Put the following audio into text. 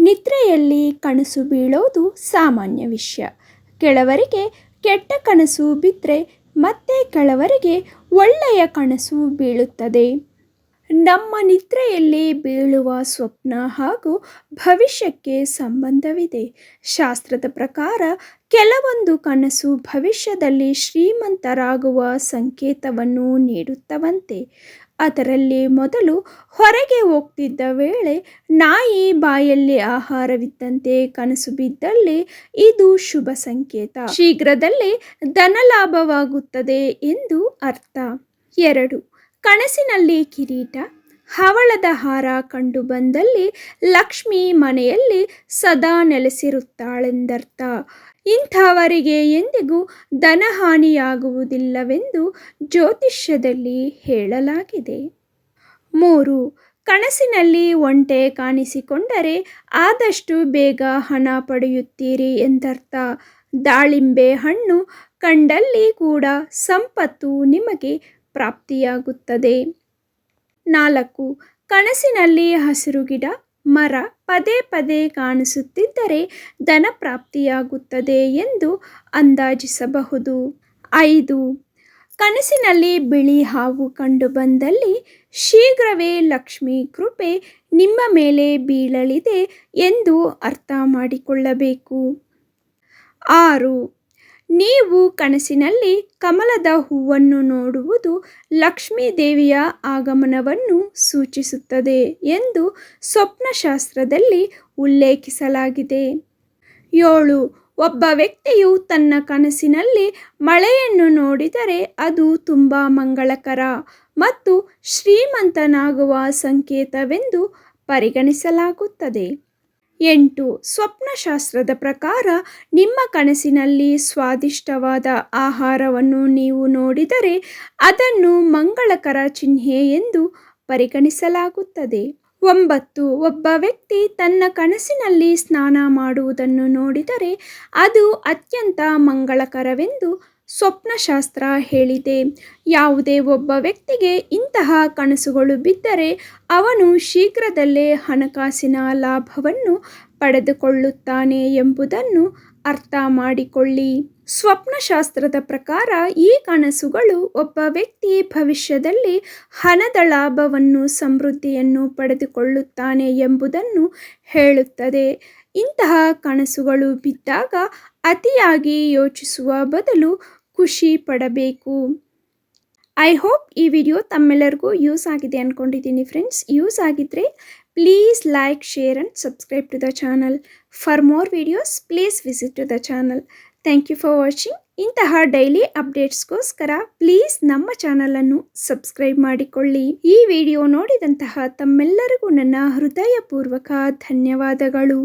ನಿದ್ರೆಯಲ್ಲಿ ಕನಸು ಬೀಳೋದು ಸಾಮಾನ್ಯ ವಿಷಯ. ಕೆಲವರಿಗೆ ಕೆಟ್ಟ ಕನಸು ಬಿದ್ದರೆ ಮತ್ತೆ ಕೆಲವರಿಗೆ ಒಳ್ಳೆಯ ಕನಸು ಬೀಳುತ್ತದೆ. ನಮ್ಮ ನಿದ್ರೆಯಲ್ಲಿ ಬೀಳುವ ಸ್ವಪ್ನ ಹಾಗೂ ಭವಿಷ್ಯಕ್ಕೆ ಸಂಬಂಧವಿದೆ. ಶಾಸ್ತ್ರದ ಪ್ರಕಾರ ಕೆಲವೊಂದು ಕನಸು ಭವಿಷ್ಯದಲ್ಲಿ ಶ್ರೀಮಂತರಾಗುವ ಸಂಕೇತವನ್ನು ನೀಡುತ್ತವಂತೆ. ಅದರಲ್ಲಿ ಮೊದಲು ಹೊರಗೆ ಹೋಗ್ತಿದ್ದ ವೇಳೆ ನಾಯಿ ಬಾಯಲ್ಲಿ ಆಹಾರವಿದ್ದಂತೆ ಕನಸು ಬಿದ್ದಲ್ಲಿ ಇದು ಶುಭ ಸಂಕೇತ. ಶೀಘ್ರದಲ್ಲೇ ಧನಲಾಭವಾಗುತ್ತದೆ ಎಂದು ಅರ್ಥ. ಎರಡು. ಕನಸಿನಲ್ಲಿ ಕಿರೀಟ. ಹವಳದ ಹಾರ ಕಂಡು ಬಂದಲ್ಲಿ ಲಕ್ಷ್ಮಿ ಮನೆಯಲ್ಲಿ ಸದಾ ನೆಲೆಸಿರುತ್ತಾಳೆಂದರ್ಥ. ಇಂಥವರಿಗೆ ಎಂದಿಗೂ ಧನಹಾನಿಯಾಗುವುದಿಲ್ಲವೆಂದು ಜ್ಯೋತಿಷ್ಯದಲ್ಲಿ ಹೇಳಲಾಗಿದೆ. ಮೂರು, ಕನಸಿನಲ್ಲಿ ಒಂಟೆ ಕಾಣಿಸಿಕೊಂಡರೆ ಆದಷ್ಟು ಬೇಗ ಹಣ ಪಡೆಯುತ್ತೀರಿ ಎಂದರ್ಥ. ದಾಳಿಂಬೆ ಹಣ್ಣು ಕಂಡಲ್ಲಿ ಕೂಡ ಸಂಪತ್ತು ನಿಮಗೆ ಪ್ರಾಪ್ತಿಯಾಗುತ್ತದೆ. ನಾಲ್ಕು. ಕನಸಿನಲ್ಲಿ ಹಸಿರು ಗಿಡ, ಮರ ಪದೇ ಪದೇ ಕಾಣಿಸುತ್ತಿದ್ದರೆ ಧನ ಪ್ರಾಪ್ತಿಯಾಗುತ್ತದೆ ಎಂದು ಅಂದಾಜಿಸಬಹುದು. ಐದು. ಕನಸಿನಲ್ಲಿ ಬಿಳಿ ಹಾವು ಕಂಡುಬಂದಲ್ಲಿ ಶೀಘ್ರವೇ ಲಕ್ಷ್ಮಿ ಕೃಪೆ ನಿಮ್ಮ ಮೇಲೆ ಬೀಳಲಿದೆ ಎಂದು ಅರ್ಥ ಮಾಡಿಕೊಳ್ಳಬೇಕು. ಆರು. ನೀವು ಕನಸಿನಲ್ಲಿ ಕಮಲದ ಹೂವನ್ನು ನೋಡುವುದು ಲಕ್ಷ್ಮೀ ದೇವಿಯ ಆಗಮನವನ್ನು ಸೂಚಿಸುತ್ತದೆ ಎಂದು ಸ್ವಪ್ನಶಾಸ್ತ್ರದಲ್ಲಿ ಉಲ್ಲೇಖಿಸಲಾಗಿದೆ. ಏಳು. ಒಬ್ಬ ವ್ಯಕ್ತಿಯು ತನ್ನ ಕನಸಿನಲ್ಲಿ ಮಳೆಯನ್ನು ನೋಡಿದರೆ ಅದು ತುಂಬ ಮಂಗಳಕರ ಮತ್ತು ಶ್ರೀಮಂತನಾಗುವ ಸಂಕೇತವೆಂದು ಪರಿಗಣಿಸಲಾಗುತ್ತದೆ. ಎಂಟು. ಸ್ವಪ್ನಶಾಸ್ತ್ರದ ಪ್ರಕಾರ ನಿಮ್ಮ ಕನಸಿನಲ್ಲಿ ಸ್ವಾದಿಷ್ಟವಾದ ಆಹಾರವನ್ನು ನೀವು ನೋಡಿದರೆ ಅದನ್ನು ಮಂಗಳಕರ ಚಿಹ್ನೆ ಎಂದು ಪರಿಗಣಿಸಲಾಗುತ್ತದೆ. ಒಂಬತ್ತು. ಒಬ್ಬ ವ್ಯಕ್ತಿ ತನ್ನ ಕನಸಿನಲ್ಲಿ ಸ್ನಾನ ಮಾಡುವುದನ್ನು ನೋಡಿದರೆ ಅದು ಅತ್ಯಂತ ಮಂಗಳಕರವೆಂದು ಸ್ವಪ್ನಶಾಸ್ತ್ರ ಹೇಳಿದೆ. ಯಾವುದೇ ಒಬ್ಬ ವ್ಯಕ್ತಿಗೆ ಇಂತಹ ಕನಸುಗಳು ಬಿದ್ದರೆ ಅವನು ಶೀಘ್ರದಲ್ಲೇ ಹಣಕಾಸಿನ ಲಾಭವನ್ನು ಪಡೆದುಕೊಳ್ಳುತ್ತಾನೆ ಎಂಬುದನ್ನು ಅರ್ಥ ಮಾಡಿಕೊಳ್ಳಿ. ಸ್ವಪ್ನಶಾಸ್ತ್ರದ ಪ್ರಕಾರ ಈ ಕನಸುಗಳು ಒಬ್ಬ ವ್ಯಕ್ತಿ ಭವಿಷ್ಯದಲ್ಲಿ ಹಣದ ಲಾಭವನ್ನು ಸಮೃದ್ಧಿಯನ್ನು ಪಡೆದುಕೊಳ್ಳುತ್ತಾನೆ ಎಂಬುದನ್ನು ಹೇಳುತ್ತದೆ. ಇಂತಹ ಕನಸುಗಳು ಬಿದ್ದಾಗ ಅತಿಯಾಗಿ ಯೋಚಿಸುವ ಬದಲು ಖುಷಿ ಪಡಬೇಕು. ಐ ಹೋಪ್ ಈ ವಿಡಿಯೋ ತಮ್ಮೆಲ್ಲರಿಗೂ ಯೂಸ್ ಆಗಿದೆ ಅಂದ್ಕೊಂಡಿದ್ದೀನಿ ಫ್ರೆಂಡ್ಸ್ ಯೂಸ್ ಆಗಿದ್ದರೆ please like share and subscribe to the channel for more videos please visit to the channel thank you for watching ಇಂತಹ ಡೈಲಿ ಅಪ್ಡೇಟ್ಸ್ಗೋಸ್ಕರ ಪ್ಲೀಸ್ ನಮ್ಮ ಚಾನಲನ್ನು ಸಬ್ಸ್ಕ್ರೈಬ್ ಮಾಡಿಕೊಳ್ಳಿ. ಈ ವಿಡಿಯೋ ನೋಡಿದಂತಹ ತಮ್ಮೆಲ್ಲರಿಗೂ ನನ್ನ ಹೃದಯಪೂರ್ವಕ ಧನ್ಯವಾದಗಳು.